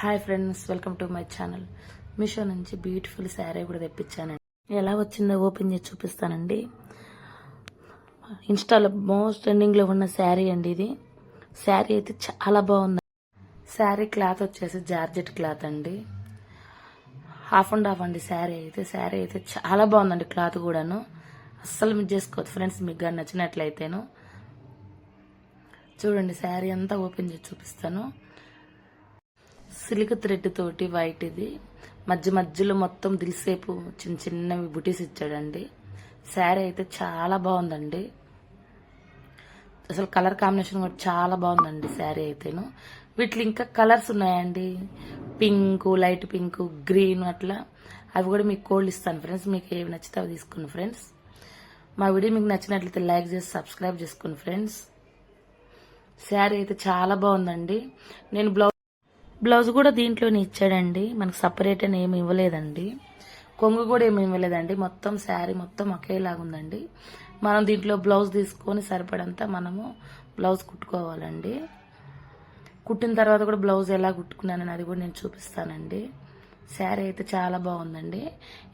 Hi friends welcome to my channel Meesho నుంచి beautiful sari కూడా తెప్పించానండి. ఎలా వచ్చిందో ఓపెన్ చేసి చూపిస్తానండి. ఇన్స్టాలో మోస్ట్ ట్రెండింగ్లో ఉన్న శారీ అండి ఇది. శారీ అయితే చాలా బాగుంది. శారీ క్లాత్ వచ్చేసి జార్జెట్ క్లాత్ అండి. హాఫ్ అండ్ హాఫ్ అండి శారీ అయితే. శారీ అయితే చాలా బాగుందండి క్లాత్ కూడాను. అస్సలు మిస్ చేసుకోవద్దు ఫ్రెండ్స్ మీకు కానీ నచ్చినట్లయితేను. చూడండి శారీ అంతా ఓపెన్ చేసి చూపిస్తాను. సిల్క్ థ్రెడ్ తోటి వైట్ ఇది. మధ్య మధ్యలో మొత్తం దిల్సేపు చిన్న చిన్నవి బుటీస్ ఇచ్చాడండి. శారీ అయితే చాలా బాగుందండి. అసలు కలర్ కాంబినేషన్ కూడా చాలా బాగుందండి శారీ అయితేను. వీటిలో ఇంకా కలర్స్ ఉన్నాయండి. పింక్ లైట్ పింక్ గ్రీన్ అట్లా. అవి కూడా మీకు కోల్డ్ ఇస్తాను ఫ్రెండ్స్. మీకు ఏవి నచ్చితే అవి తీసుకోండి ఫ్రెండ్స్. మా వీడియో మీకు నచ్చినట్లయితే లైక్ చేసి సబ్స్క్రైబ్ చేసుకోండి ఫ్రెండ్స్. శారీ అయితే చాలా బాగుందండి. నేను బ్లౌజ్ బ్లౌజ్ కూడా దీంట్లోనే ఇచ్చాడండి. మనకు సపరేట్ అని ఏమి ఇవ్వలేదండి. కొంగు కూడా ఏమి ఇవ్వలేదండి. మొత్తం శారీ మొత్తం ఒకేలాగా ఉందండి. మనం దీంట్లో బ్లౌజ్ తీసుకొని సరిపడంతా మనము బ్లౌజ్ కుట్టుకోవాలండి. కుట్టిన తర్వాత కూడా బ్లౌజ్ ఎలా కుట్టుకున్నానని అది కూడా నేను చూపిస్తానండి. శారీ అయితే చాలా బాగుందండి.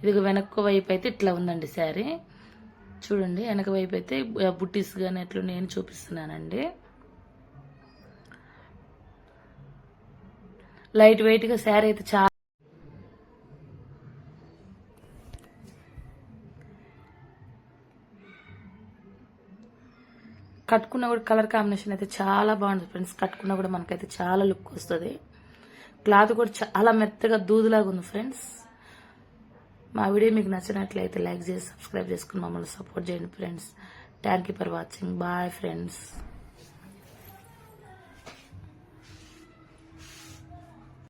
ఇది వెనక్కు వైపు అయితే ఇట్లా ఉందండి శారీ. చూడండి వెనక వైపు అయితే బుట్టీస్ కానీ ఎట్లా నేను చూపిస్తున్నానండి. లైట్ వెయిట్గా శారీ అయితే చాలా కట్టుకున్న కూడా కలర్ కాంబినేషన్ అయితే చాలా బాగుంటుంది ఫ్రెండ్స్. కట్టుకున్న కూడా మనకైతే చాలా లుక్ వస్తుంది. క్లాత్ కూడా చాలా మెత్తగా దూదులాగా ఉంది ఫ్రెండ్స్. మా వీడియో మీకు నచ్చినట్లయితే లైక్ చేసి సబ్స్క్రైబ్ చేసుకుని మమ్మల్ని సపోర్ట్ చేయండి friends. Thank you for watching. Bye friends.